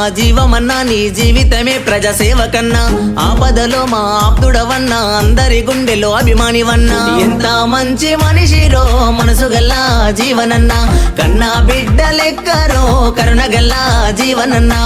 మా జీవమన్నా నీ జీవితమే ప్రజాసేవ కన్నా ఆపదలో మా ఆప్తుడవన్నా అందరి గుండెలో అభిమానివన్నా. ఎంత మంచి మనిషిరో మనసు గల్ల జీవనన్నా. కన్నా బిడ్డ లెక్కరో కరుణ గల్లా జీవనన్నా.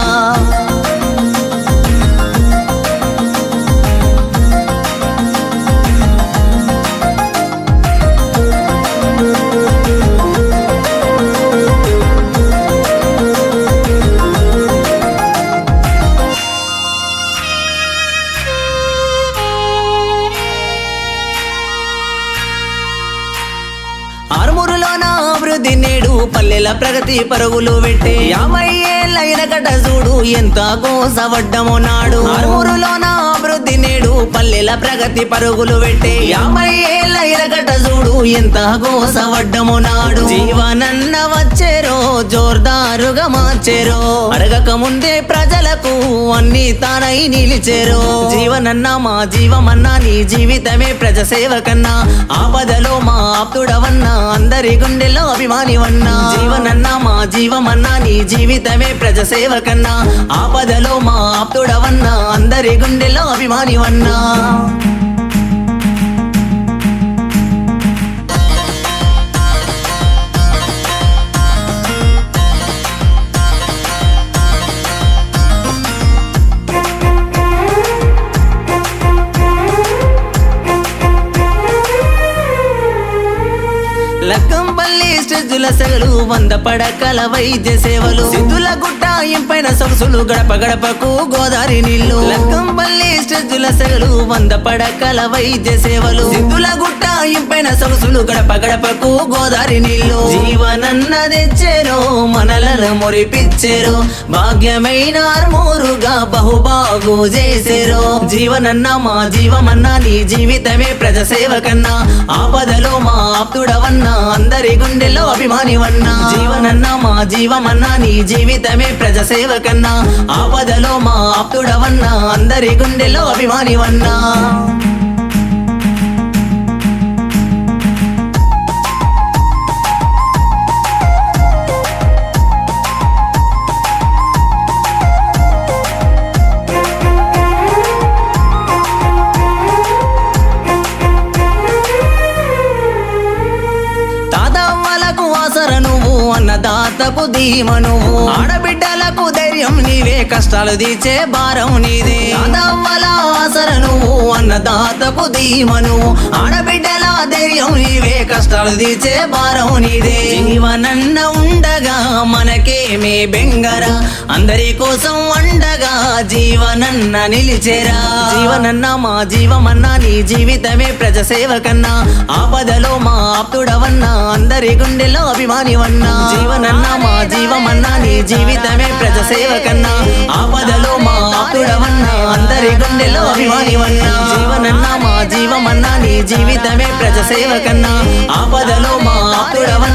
ప్రగతి పరుగులు పెట్టే యాభై ఏళ్ళైన కట చూడు ఎంత కోసవడ్డమో నాడు. ఆరుమూరులోన అభివృద్ధి నేడు పల్లెల ప్రగతి పరుగులు పెట్టే. యాభై ఏళ్ళ గడ్డ చూడు ఎంత గోసవడ్డము నాడు. జీవనన్న వచ్చేరో జోర్దారుగా మార్చేరో. అడగక ముందే ప్రజలకు అన్ని తానై నిలిచేరో. జీవనన్న మా జీవమన్నా నీ జీవితమే ప్రజసేవ కన్నా ఆపదలో మా ఆప్తుడవన్నా అందరి గుండెల్లో అభిమానివన్నా. జీవనన్న మా జీవమన్నా నీ జీవితమే ప్రజసేవ కన్నా ఆపదలో మా ఆప్తుడవన్నా అందరి గుండెల్లో అభిమానివన్నా లక్కంపల్లి స్టెజ్జుల సెగలు వంద పడకల వైద్య సేవలు. సిద్ధుల గుట్ట ఇంపైన సొగసులు గడప గడపకు గోదావరి నీళ్ళు లక్కంపల్లి స్టెజ్జుల సెగలు వంద పడకల వైద్య సేవలు. సిద్ధుల గుట్ట ఇంపైన సొగసులు గడప గడపకు గోదావరి నీళ్ళు జీవనన్న తెచ్చేరో మనల మురిపిచ్చేరో. భాగ్యమైన ఆర్మూరుగా బహుబాగు చేసేరు. జీవనన్న మా జీవమన్నా నీ జీవితమే ప్రజసేవ కన్నా ఆపదలో మా ఆప్తుడవన్నా అందరి గుండెల్లో అభిమానివన్నా. జీవనన్నా మా జీవమన్నా నీ జీవితమే ప్రజసేవ కన్నా ఆపదలో మా ఆప్తుడవన్నా అందరి గుండెల్లో అభిమానివన్నా. అన్నదాతకు ధీమ నువ్వు ధైర్యం నీవే కష్టాలు తీచే భారం నీదే. తాతవ్వల ఆసర నువ్వు అన్నదాతకు ధీమ ఆడబిడ్డల ధైర్యం నీవే కష్టాలు తీచే భారం నీదే. జీవనన్న ఉండగా మనకేమే బెంగరా. అందరి కోసం అండగా జీవనన్న నిలిచేరా. జీవనన్న మా జీవమన్నా నీ జీవితమే ప్రజసేవ కన్నా ఆపదలో మా ఆప్తుడవన్నా అందరి గుండెలో అభిమానివన్నా. జీవనన్నా మా జీవమన్నా నీ జీవితమే ప్రజసేవ కన్నా ఆపదలో మా ఆతుడవన్నా అందరి గుండెలో అభిమానివన్నా జీవనన్నా మా జీవమన్నా నీ జీవితమే ప్రజసేవ కన్నా. ఆపదలో మా ఆతుడవన్నా